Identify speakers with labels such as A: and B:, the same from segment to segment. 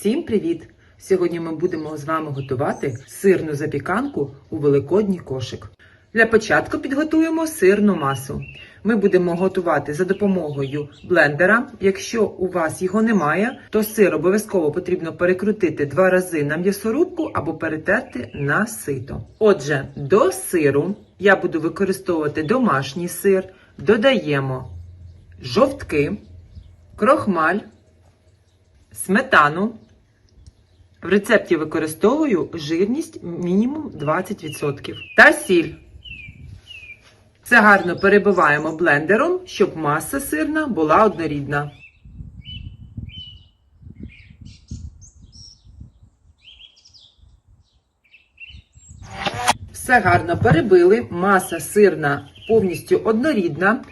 A: Всім привіт! Сьогодні ми будемо з вами готувати сирну запіканку у великодній кошик. Для початку підготуємо сирну масу. Ми будемо готувати за допомогою блендера. Якщо у вас його немає, то сир обов'язково потрібно перекрутити два рази на м'ясорубку або перетерти на сито. Отже, до сиру я буду використовувати домашній сир, додаємо жовтки, крохмаль, сметану. В рецепті використовую жирність мінімум 20% та сіль. Все гарно перебиваємо блендером, щоб маса сирна була однорідна. Все гарно перебили, маса сирна повністю однорідна.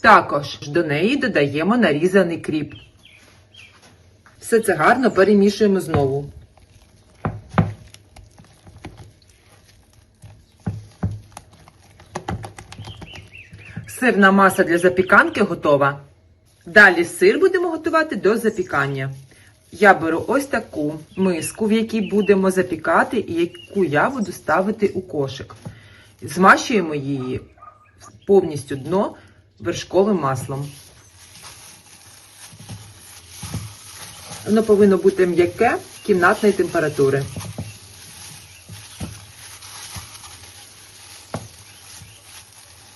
A: Також до неї додаємо нарізаний кріп. Все це гарно перемішуємо знову. Сирна маса для запіканки готова. Далі сир будемо готувати до запікання. Я беру ось таку миску, в якій будемо запікати, і яку я буду ставити у кошик. Змащуємо її повністю дно вершковим маслом. Воно повинно бути м'яке кімнатної температури.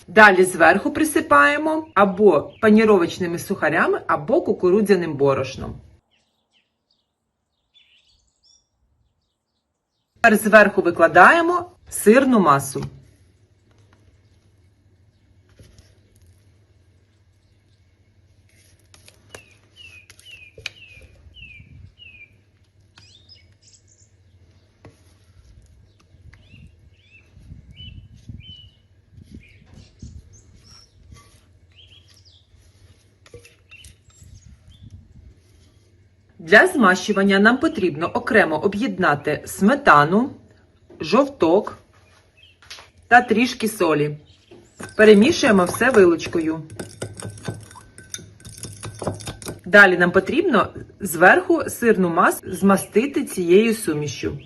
A: Далі зверху присипаємо або паніровочними сухарями, або кукурудзяним борошном. Тепер зверху викладаємо сирну масу. Для змащування нам потрібно окремо об'єднати сметану, жовток та трішки солі. Перемішуємо все вилочкою. Далі нам потрібно зверху сирну масу змастити цією сумішю.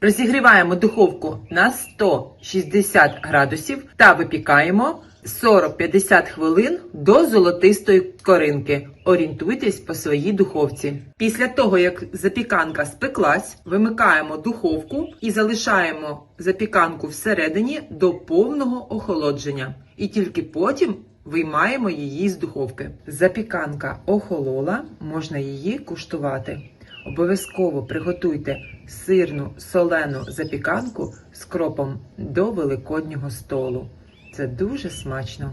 A: Розігріваємо духовку на 160 градусів та випікаємо 40-50 хвилин до золотистої коринки. Орієнтуйтесь по своїй духовці. Після того, як запіканка спеклась, вимикаємо духовку і залишаємо запіканку всередині до повного охолодження. І тільки потім виймаємо її з духовки. Запіканка охолола, можна її куштувати. Обов'язково приготуйте сирну солену запіканку з кропом до великоднього столу. Це дуже смачно.